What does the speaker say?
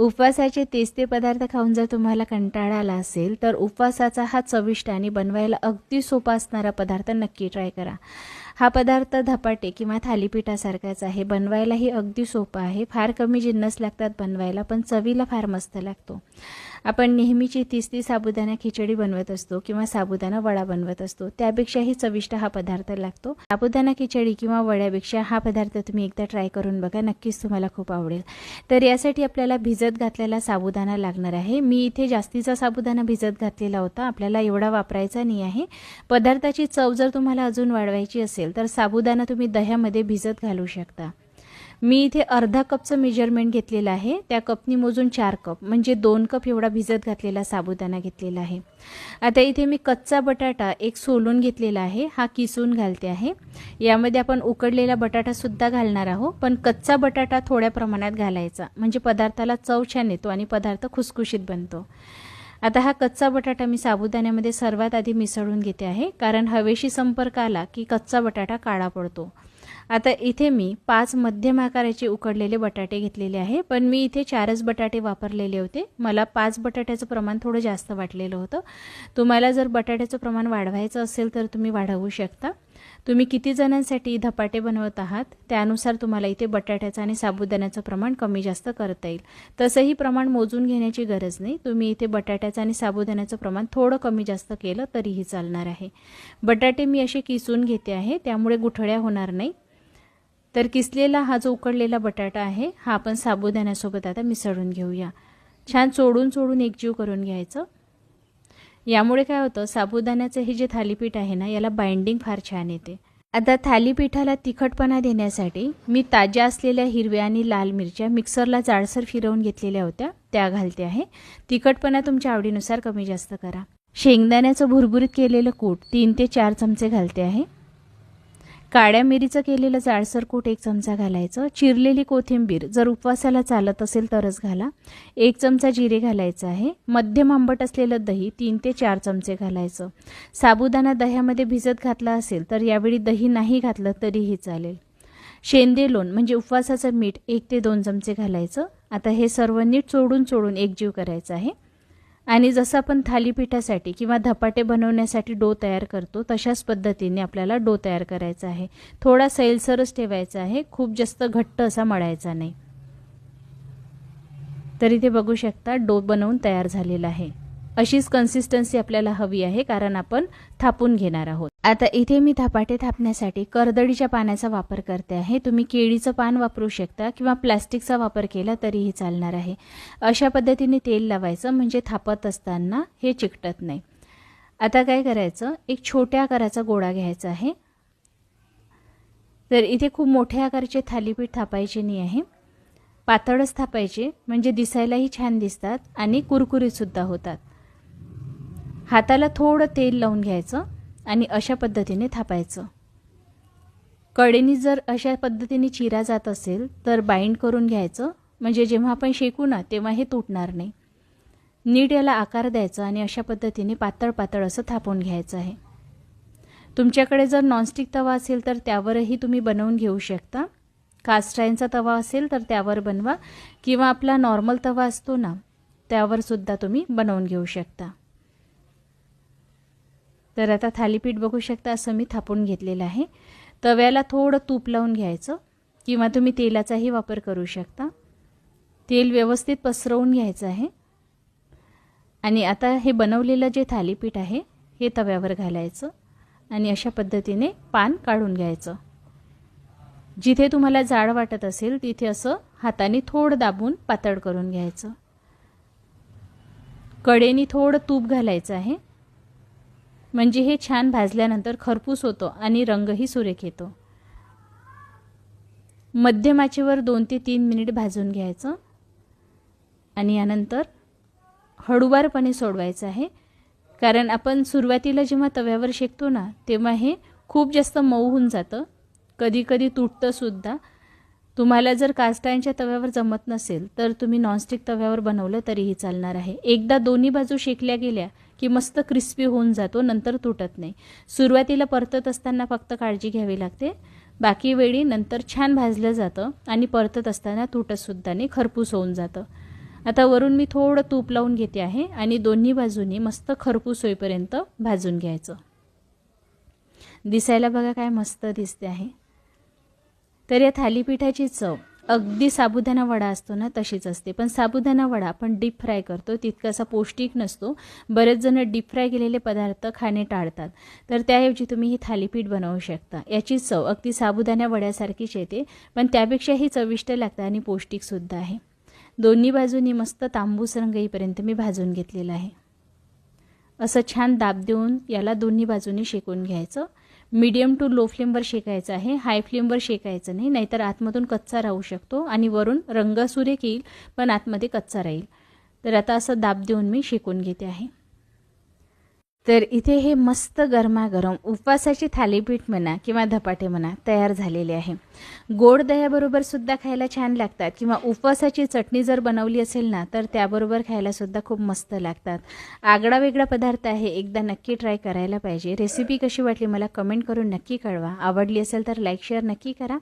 उपवासाचे तेच ते पदार्थ खाऊन जर तुम्हाला कंटाळा आला असेल तर उपवासाचा हा चविष्ट आणि बनवायला अगदी सोपा असणारा पदार्थ नक्की ट्राय करा. हा पदार्थ धपाटे किंवा थालीपीठासारखाच आहे. बनवायलाही अगदी सोपा आहे. फार कमी जिन्नस लागतात बनवायला पण चवीला फार मस्त लागतो. आपण नेहमीची तीस ती साबुदाणा खिचडी बनवत असतो किंवा साबुदाणा वडा बनवत असतो. त्यापेक्षाही चविष्ट हा पदार्थ लागतो. साबुदाणा खिचडी किंवा वड्यापेक्षा हा पदार्थ तुम्ही एकदा ट्राय करून बघा. नक्कीच तुम्हाला खूप आवडेल. तर यासाठी आपल्याला भिजत घातलेला साबुदाणा लागणार आहे. मी इथे जास्तीचा साबुदाणा भिजत घातलेला होता. आपल्याला एवढा वापरायचा नाही आहे. पदार्थाची चव जर तुम्हाला अजून वाढवायची असेल तर साबुदाणा तुम्ही दह्यामध्ये भिजत घालू शकता. मी इथे अर्धा कपचं मेजरमेंट घेतलेलं आहे. त्या कपनी मोजून चार कप म्हणजे दोन कप एवढा भिजत घातलेला साबुदाणा घेतलेला आहे. आता इथे मी कच्चा बटाटा एक सोलून घेतलेला आहे. हा किसून घालते आहे. यामध्ये आपण उकडलेला बटाटासुद्धा घालणार आहोत पण कच्चा बटाटा थोड्या प्रमाणात घालायचा. म्हणजे पदार्थाला चव छान येतो आणि पदार्थ खुसखुशीत बनतो. आता हा कच्चा बटाटा मी साबुदाण्यामध्ये सर्वात आधी मिसळून घेते आहे कारण हवेशी संपर्क आला की कच्चा बटाटा काळा पडतो. आता इथे मी पाच मध्यम आकाराचे उकडलेले बटाटे घेतलेले आहे पण मी इथे चारच बटाटे वापरलेले होते. मला पाच बटाट्याचं प्रमाण थोडं जास्त वाटलेलं होतं. तुम्हाला जर बटाट्याचं प्रमाण वाढवायचं असेल तर तुम्ही वाढवू शकता. तुम्ही किती जणांसाठी धपाटे बनवत आहात? त्यानुसार तुम्हाला इथे बटाट्याचं आणि साबुदाण्याचं प्रमाण कमी जास्त करता येईल. तसंही प्रमाण मोजून घेण्याची गरज नाही. तुम्ही इथे बटाट्याचं आणि साबुदाण्याचं प्रमाण थोडं कमी जास्त केलं तरीही चालणार आहे. बटाटे मी असे किसून घेते आहे त्यामुळे गुठळ्या होणार नाही. तर किसलेला हा जो उकडलेला बटाटा आहे हा आपण साबुदाण्यासोबत आता मिसळून घेऊया. छान चोडून चोडून एकजीव करून घ्यायचं. यामुळे काय होतं साबुदाण्याचं हे जे थालीपीठ आहे ना याला बाइंडिंग फार छान येते. आता थालीपीठाला तिखटपणा देण्यासाठी मी ताज्या असलेल्या हिरव्या आणि लाल मिरच्या मिक्सरला जाडसर फिरवून घेतलेल्या होत्या त्या घालते आहे. तिखटपणा तुमच्या आवडीनुसार कमी जास्त करा. शेंगदाण्याचं भुरभुरीत केलेलं कूट तीन ते चार चमचे घालते आहे. काळ्या मिरीचं केलेलं जाळसर कूट एक चमचा घालायचं. चिरलेली कोथिंबीर जर उपवासाला चालत असेल तरच घाला. एक चमचा जिरे घालायचं आहे. मध्यम आंबट असलेलं दही तीन ते चार चमचे घालायचं. साबुदाणा दह्यामध्ये भिजत घातला असेल तर यावेळी दही नाही घातलं तरीही चालेल. शेंदे लोण म्हणजे उपवासाचं मीठ एक ते दोन चमचे घालायचं. आता हे सर्व नीट चोडून चोडून एकजीव करायचं आहे. आणि जसं आपण थालीपीठासाठी किंवा धपाटे बनवण्यासाठी डो तयार करतो तशाच पद्धतीने आपल्याला डो तयार करायचा आहे. थोडा सैलसरच ठेवायचा आहे. खूप जास्त घट्ट असा मळायचा नाही. तर इथे बघू शकता डो बनवून तयार झालेला आहे. अशीच कन्सिस्टन्सी आपल्याला हवी आहे कारण आपण थापून घेणार आहोत. आता इथे मी धपाटे थापण्यासाठी करदडीच्या पाण्याचा वापर करते आहे. तुम्ही केळीचं पान वापरू शकता किंवा प्लॅस्टिकचा वापर केला तरीही चालणार आहे. अशा पद्धतीने तेल लावायचं म्हणजे थापत असताना हे चिकटत नाही. आता काय करायचं? एक छोट्या आकाराचा गोळा घ्यायचा आहे. तर इथे खूप मोठ्या आकाराचे थालीपीठ थापायचे नाही आहे. पातळच थापायचे म्हणजे दिसायलाही छान दिसतात आणि कुरकुरीतसुद्धा होतात. हाताला थोडं तेल लावून घ्यायचं आणि अशा पद्धतीने थापायचं. कडेनी जर अशा पद्धतीने चिरा जात असेल तर बाइंड करून घ्यायचं. म्हणजे जेव्हा आपण शेकू ना तेव्हा हे तुटणार नाही. नीट याला आकार द्यायचा आणि अशा पद्धतीने पातळ पातळ असं थापून घ्यायचं आहे. तुमच्याकडे जर नॉनस्टिक तवा असेल तर त्यावरही तुम्ही बनवून घेऊ शकता. कास्टाईनचा तवा असेल तर त्यावर बनवा. किंवा आपला नॉर्मल तवा असतो ना त्यावरसुद्धा तुम्ही बनवून घेऊ शकता. तर आता थालीपीठ बघू शकता असं मी थापून घेतलेलं आहे. तव्याला थोडं तूप लावून घ्यायचं किंवा तुम्ही तेलाचाही वापर करू शकता. तेल व्यवस्थित पसरवून घ्यायचं आहे. आणि आता हे बनवलेलं जे थालीपीठ आहे हे तव्यावर घालायचं आणि अशा पद्धतीने पान काढून घ्यायचं. जिथे तुम्हाला जाड वाटत असेल तिथे असं हाताने थोडं दाबून पातळ करून घ्यायचं. कडेनी थोडं तूप घालायचं आहे. म्हणजे हे छान भाजल्यानंतर खरपूस होतो आणि रंगही सुरेख येतो. मध्यमाचेवर दोन ते तीन मिनिट भाजून घ्यायचं. आणि यानंतर हळूवारपणे सोडवायचं आहे. कारण आपण सुरुवातीला जेव्हा तव्यावर शेकतो ना तेव्हा हे खूप जास्त मऊ होऊन जातं. कधीकधी तुटतंसुद्धा तुम्हाला जर कास्टाईनच्या तव्यावर जमत नसेल तर तुम्ही नॉनस्टिक तव्यावर बनवलं तरीही चालणार आहे. एकदा दोन्ही बाजू शेकल्या गेल्या की मस्त क्रिस्पी होऊन जातो नंतर तुटत नाही. सुरुवातीला परतत असताना फक्त काळजी घ्यावी लागते. बाकी वेळी नंतर छान भाजलं जातं आणि परतत असताना तुटतसुद्धा नाही खरपूस होऊन जातं. आता वरून मी थोडं तूप लावून घेते आहे आणि दोन्ही बाजूनी मस्त खरपूस होईपर्यंत भाजून घ्यायचं. दिसायला बघा काय मस्त दिसते आहे. तर या थालीपीठाची चव. अगदी साबुदाणा वडा असतो ना तशीच असते. पण साबुदाणा वडा आपण डीप फ्राय करतो तितकासा पौष्टिक नसतो. बरेच जण डीप फ्राय केलेले पदार्थ खाणे टाळतात. तर त्याऐवजी तुम्ही ही थालीपीठ बनवू शकता. याची चव अगदी साबुदाणा वड्यासारखीच येते पण त्यापेक्षाही चविष्ट लागतं आणि पौष्टिकसुद्धा आहे. दोन्ही बाजूनी मस्त तांबूस रंग येईपर्यंत मी भाजून घेतलेलं आहे. असं छान दाब देऊन याला दोन्ही बाजूनी शेकून घ्यायचं. मीडियम टू लो फ्लेमवर शेकायचं आहे हाय फ्लेमवर शेकायचं नाही नाहीतर आतमधून कच्चा राहू शकतो आणि वरून रंग सुरेख येईल पण आतमध्ये कच्चा राहील. तर आता असं दाब देऊन मी शेकून घेते आहे. तर इथे हे मस्त गरमागरम उपवासाची थालीपीठ म्हणा किंवा धपाटे म्हणा तयार झालेले आहे. गोड दह्याबरोबर सुद्धा खायला छान लागतात किंवा उपवासाची चटणी जर बनवली असेल ना तर त्याबरोबर खायला सुद्धा खूप मस्त लागतात. आगळा वेगळा पदार्थ आहे एकदा नक्की ट्राय करायला पाहिजे. रेसिपी कशी वाटली मला कमेंट करून नक्की कळवा. आवडली असेल तर लाईक शेअर नक्की करा.